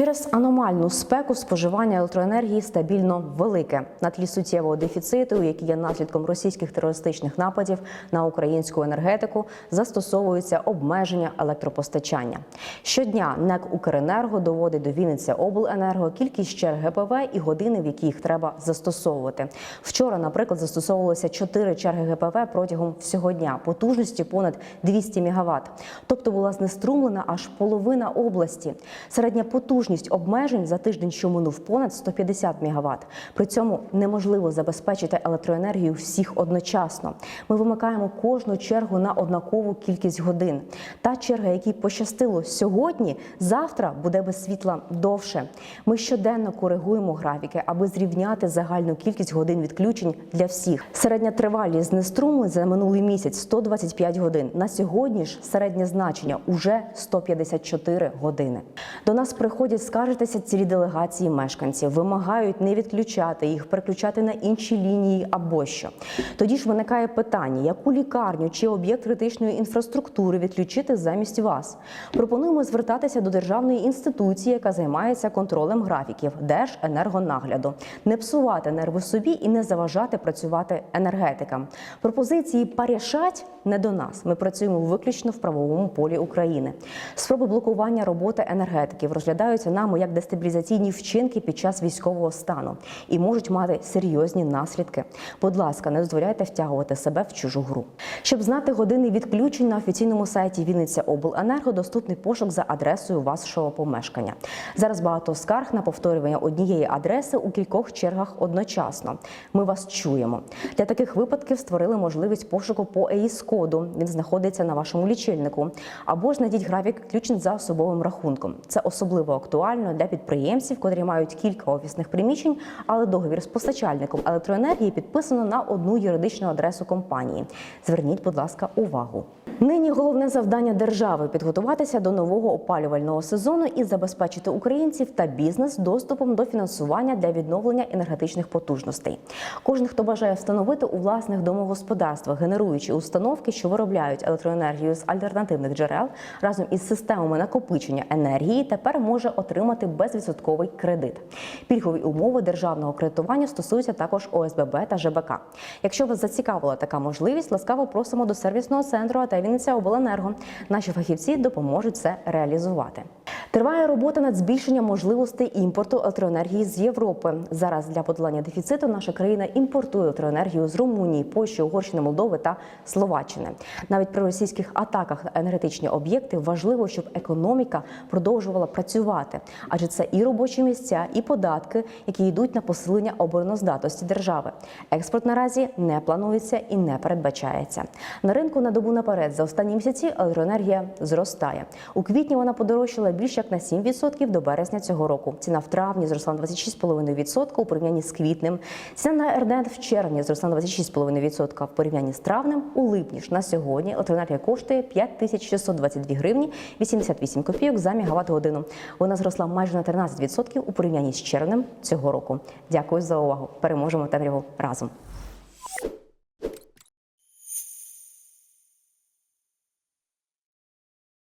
Через аномальну спеку споживання електроенергії стабільно велике на тлі суттєвого дефіциту, який є наслідком російських терористичних нападів на українську енергетику, застосовуються обмеження електропостачання. Щодня НЕК Укренерго доводить до Вінниця обленерго кількість черг ГПВ і години, в які їх треба застосовувати. Вчора, наприклад, застосовувалося 4 черги ГПВ протягом всього дня, потужністю понад 200 МВт. Тобто була знеструмлена аж половина області. Середня потужність обмежень за тиждень, що минув понад 150 МВт. При цьому неможливо забезпечити електроенергію всіх одночасно. Ми вимикаємо кожну чергу на однакову кількість годин. Та черга, якій пощастило сьогодні, завтра буде без світла довше. Ми щоденно коригуємо графіки, аби зрівняти загальну кількість годин відключень для всіх. Середня тривалість знеструмлень за минулий місяць 125 годин. На сьогодні ж середнє значення уже 154 години. До нас приходять скаржитися цілі делегації мешканців, вимагають не відключати їх, переключати на інші лінії або що. Тоді ж виникає питання, яку лікарню чи об'єкт критичної інфраструктури відключити замість вас. Пропонуємо звертатися до державної інституції, яка займається контролем графіків Держенергонагляду, не псувати нерви собі і не заважати працювати енергетикам. Пропозиції парішать не до нас. Ми працюємо виключно в правовому полі України. Спроби блокування роботи енергетиків розглядаються нами як дестабілізаційні вчинки під час військового стану і можуть мати серйозні наслідки. Будь ласка, не дозволяйте втягувати себе в чужу гру. Щоб знати години відключень на офіційному сайті Вінниця Обленерго доступний пошук за адресою вашого помешкання. Зараз багато скарг на повторювання однієї адреси у кількох чергах одночасно. Ми вас чуємо. Для таких випадків створили можливість пошуку по ЕІС-коду. Він знаходиться на вашому лічильнику. Або ж знайдіть графік включень за особовим рахунком. Це особливо актуально для підприємців, котрі мають кілька офісних приміщень, але договір з постачальником електроенергії підписано на одну юридичну адресу компанії. Зверніть, будь ласка, увагу. Нині головне завдання держави підготуватися до нового опалювального сезону і забезпечити українців та бізнес доступом до фінансування для відновлення енергетичних потужностей. Кожен, хто бажає встановити у власних домогосподарствах генеруючі установки, що виробляють електроенергію з альтернативних джерел разом із системами накопичення енергії, тепер може отримати безвідсотковий кредит. Пільгові умови державного кредитування стосуються також ОСББ та ЖБК. Якщо вас зацікавила така можливість, ласкаво просимо до сервісного центру АТ Вінниця Обленерго. Наші фахівці допоможуть це реалізувати. Триває робота над збільшенням можливостей імпорту електроенергії з Європи. Зараз для подолання дефіциту наша країна імпортує електроенергію з Румунії, Польщі, Угорщини, Молдови та Словаччини. Навіть при російських атаках на енергетичні об'єкти важливо, щоб економіка продовжувала працювати, адже це і робочі місця, і податки, які йдуть на посилення обороноздатності держави. Експорт наразі не планується і не передбачається. На ринку на добу наперед за останні місяці електроенергія зростає. У квітні вона подорожчала більше як на 7% до березня цього року. Ціна в травні зросла на 26,5% у порівнянні з квітнем. Ціна на РДН в червні зросла на 26,5% в порівнянні з травнем. У липні ж на сьогодні електроенергія коштує 5622 гривні 88 копійок за мегаватт годину. Вона зросла майже на 13% у порівнянні з червнем цього року. Дякую за увагу. Переможемо темряву разом.